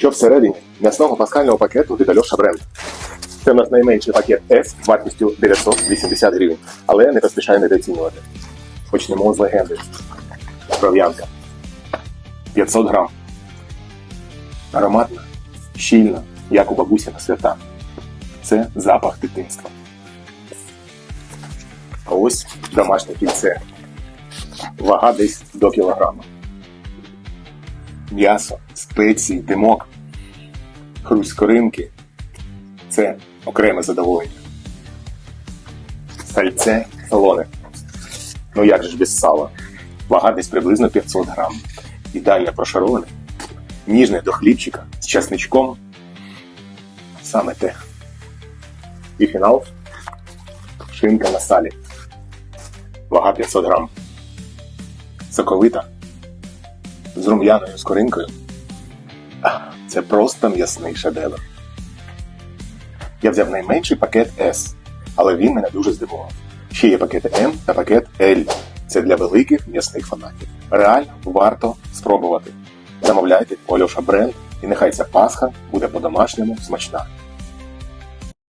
Що всередині м'ясного паскального пакету від Альоша Бренд. Це у нас найменший пакет S вартістю 980 гривень, але не поспішаю недооцінювати. Почнемо з легенди. Кров'янка. 500 грам. Ароматна, щільна, як у бабусі на свята. Це запах дитинства. А ось домашнє кільце. Вага десь до кілограма. М'ясо, спеції, димок, хруст коринки це окреме задоволення. Сальце солоне. Ну як же ж без сала? Вага десь приблизно 500 грам. Ідеально прошароване, ніжне до хлібчика з часничком. Саме те. І фінал шинка на салі. Вага 500 грам. Соковита. З рум'яною скоринкою. Це просто м'ясний шедевр. Я взяв найменший пакет S, але він мене дуже здивував. Ще є пакет M та пакет L. Це для великих м'ясних фанатів. Реально варто спробувати. Замовляйте у Альоша бренд, і нехай ця Пасха буде по-домашньому смачна.